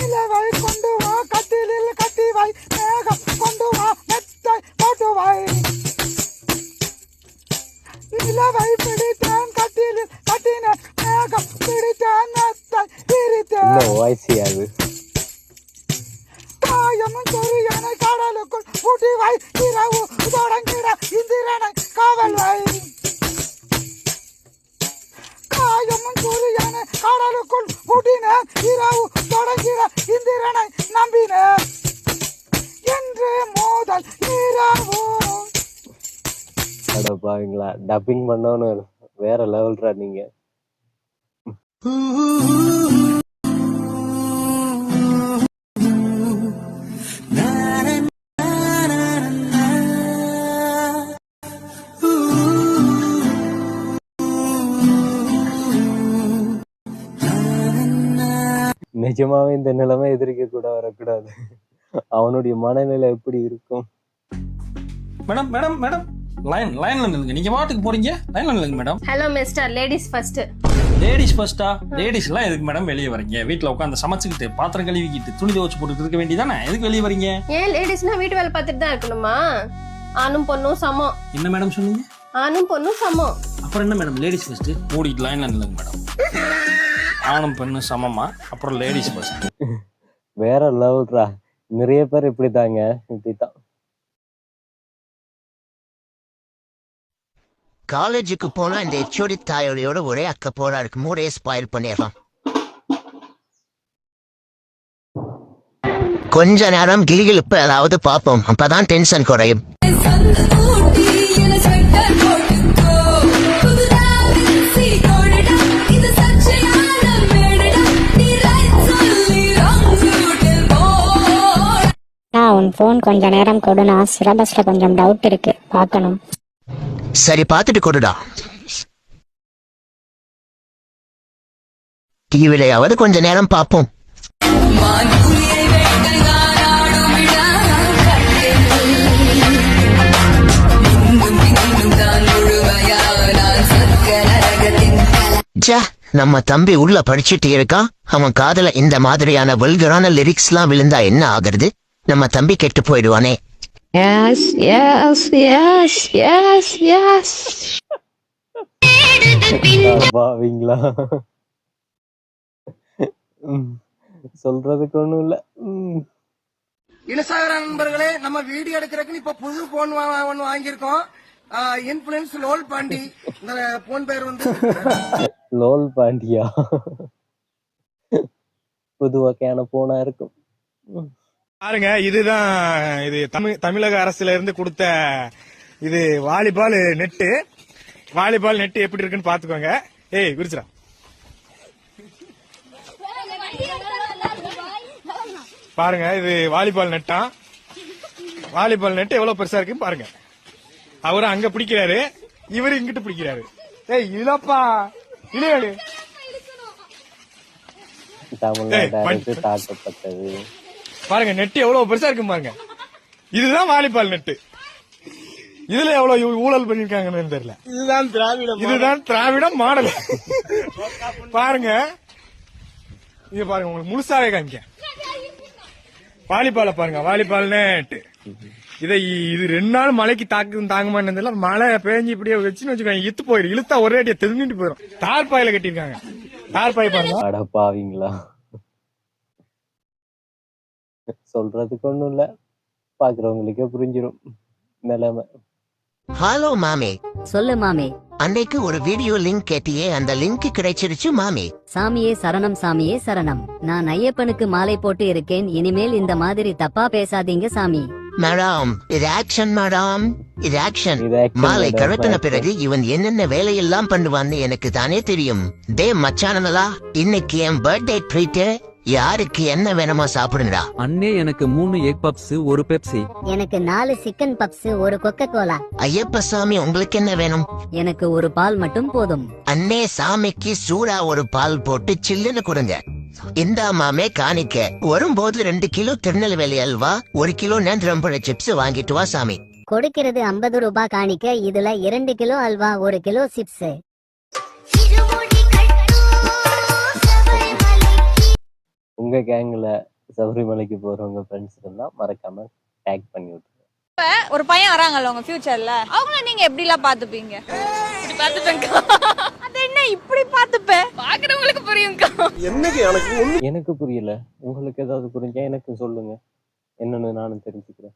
நிலவை கொண்டு வா கட்டிலில் கட்டி வை மேகம் கொண்டு வா மெத்தை போட்டு வை. நிலவை பிடித்தேன் கட்டிலில் கட்டின மேகம் பிடித்தேன் மெத்தை பிரித்தேன். காயமும் சொரியனை கடலுக்குள் பூட்டி வை இரவு தொடங்கிட இந்திரனை காவல் வை. காயமும் சொரியனை கடலுக்குள் பூட்டினேன் இரவு டப்பிங் பண்ணவனு வேற லெவல்ரா நீங்க. நிஜமாவே இந்த நிலைமை எதிர்க்க கூட வரக்கூடாது. அவனுடைய மனநிலை எப்படி இருக்கும்? Madam madam madam. லைன் லைன்ல நில்லுங்க. நீங்க பாட்டுக்கு போறீங்க? லைன்ல நில்லுங்க madam hello mister ladies first ladies ஃபர்ஸ்டா லேடிஸ் எல்லாம் எதுக்கு மேடம் வெளியே வரீங்க? வீட்ல உட்காந்து சமைச்சுக்கிட்டு பாத்திரம் கழுவிக்கிட்டு துணி துவச்சு போட்டுட்டு இருக்க வேண்டியதானே எதுக்கு வெளியே வரீங்க? ஏன் லேடிஸ்னா வீட்டு வேலை பார்த்துட்டு தான் இருக்கணுமா? ஆணும் பொண்ணும் சமம். என்ன மேடம் சொன்னீங்க? ஆணும் பொண்ணும் சமம். அப்புறம் என்ன மேடம் லேடிஸ் ஃபர்ஸ்ட் மூடிட்டு லைன்ல நில்லுங்க மேடம் ஆணும் பெண்ணும் சமமா? அப்புறம் லேடிஸ் ஃபர்ஸ்ட் வேற லெவல்ரா நிறைய பேர் இப்படித்தாங்க இப்படித்தான். காலேஜுக்கு போனா இந்த ஹெச்ஓடி தாயோடையோட ஒரே அக்க போரா இருக்கு. மூடே ஸ்பாயில் பண்ணிடலாம் கொஞ்ச நேரம் கிளிகிழிப்பு அதாவது பார்ப்போம். அப்பதான் டென்ஷன் குறையும். நான் உன் ஃபோன் கொஞ்ச நேரம் கொடுனா சிலபஸ்ல கொஞ்சம் டவுட் இருக்கு. பார்க்கணும். சரி பார்த்துட்டு கொடுடா. டிவிலையாவது கொஞ்ச நேரம் பார்ப்போம். ச்சே, நம்ம தம்பி உள்ள படிச்சுட்டு இருக்கான் அவன் காதுல இந்த மாதிரியான வல்கரான லிரிக்ஸ்லாம் விழுந்தா என்ன ஆகுறது? நம்ம தம்பி கெட்டு போயிடுவானே. Yes yes yes yes yes பாவீங்களா? சொல்றதுக்கு ஒண்ணும் இல்ல. இனசாகர நண்பர்களே நம்ம வீடியோ எடுக்கிறதுக்கு இப்ப புது போன் ஒன்னு வாங்கியிருக்கோம். இன்ஃபுளுன்ஸ் லோல் பாண்டி. இந்த போன் பேர் வந்து லோல் பாண்டியா? புது வகையான போனா இருக்கும். ம். பாருங்க இதுதான் இது தமிழ் தமிழக அரசுல இருந்து கொடுத்த இது வாலிபால் நெட்டு. வாலிபால் நெட்டு எப்படி இருக்குன்னு பாத்துக்கோங்க. ஏய் குறிச்சிடா பாருங்க இது வாலிபால் நெட்டா. வாலிபால் நெட் எவ்வளவு பெருசா இருக்குன்னு பாருங்க. அவரு அங்க பிடிக்கிறாரு. இவரு இங்கிட்டு பிடிக்கிறாரு. ஏய் இல்லப்பா இல்லையாடு தமிழ்நாடு தாக்கப்பட்டது. பாருங்க நெட் எவ்வளவு பெருசா இருக்கு பாருங்க. இதுதான் வாலிபால் நெட்டு. இதுல எவ்வளவு ஊழல் பண்ணிருக்காங்கன்னு தெரியல. இதுதான் திராவிட இதுதான் திராவிட மாடல். பாருங்க. இது பாருங்க உங்களுக்கு முழுசாவே காமிக்க வாலிபால பாருங்க வாலிபால் நெட் இதை இது ரெண்டு நாள் மழைக்கு தாக்கு தாங்குமா தெரியல. மழை பேஞ்சு இப்படியே வச்சுன்னு வச்சுக்கோங்க இத்து போயிடும் இழுத்தா ஒரே அடியா தெரிஞ்சுட்டு போயிடும் தார்பாயில கட்டியிருக்காங்க. தார்பாய் பாருங்க. அட பாவீங்களா சொல்றதுக்கு ஒண்ணும் இல்ல. பாக்குறவங்களுக்கே புரிஞ்சிடும் நிலைமை. ஹலோ மாமி. சொல்லு மாமே. அன்னைக்கு ஒரு வீடியோ லிங்க் கேட்டியே அந்த லிங்க் கிடைச்சிருச்சு மாமி. சாமியே சரணம் சாமியே சரணம். நான் ஐயப்பனுக்கு மாலை போட்டு இருக்கேன் இனிமேல் இந்த மாதிரி தப்பா பேசாதீங்க சாமி. மேடம் இது ஆக்ஷன் மேடம் இது ஆக்ஷன் இது action மாலை madam, action. பிறகு இவன் என்னென்ன வேலையெல்லாம் பண்ணுவான்னு எனக்கு தானே தெரியும். டே மச்சானங்களா இன்னைக்கு என் பர்த்டே ட்ரீட் யாருக்கு என்ன வேணுமோ சாப்பிடுங்கடா. அண்ணே எனக்கு மூணு எக் பப்ஸ் ஒரு பெப்சி எனக்கு நாலு சிக்கன் பப்ஸ் ஒரு கொக்கோ கோலா ஐயப்ப சாமி உங்களுக்கு என்ன வேணும்? எனக்கு ஒரு பால் மட்டும் போதும். அண்ணே சாமிக்கு சூடா ஒரு பால் போட்டு சில்லுன்னு கொடுங்க. இந்தா மாமே காணிக்க. வரும்போது ரெண்டு கிலோ திருநெல்வேலி அல்வா ஒரு கிலோ நேந்திரம்பழ சிப்ஸ் வாங்கிட்டு வா சாமி. கொடுக்கிறது ஐம்பது ரூபாய் காணிக்க இதுல இரண்டு கிலோ அல்வா ஒரு கிலோ சிப்ஸ் உங்க கேங்ல சபரிமலைக்கு போறவங்க ஃப்ரெண்ட்ஸ் இருந்தா மறக்காம டேக் பண்ணி விட்டுருங்க. ஒரு பையன் வராங்கல்ல உங்க ஃபியூச்சர்ல அவங்கள நீங்க எப்படி எல்லாம் பாத்துப்பீங்க இப்படி பாத்துப்பேன்க்கா அது என்ன இப்படி பாத்துப்பேன் பாக்குறவங்களுக்கு புரியும்க்கா. எனக்கு புரியல. உங்களுக்கு ஏதாவது புரிஞ்சா எனக்கு சொல்லுங்க. என்னன்னு நானும் தெரிஞ்சுக்கிறேன்.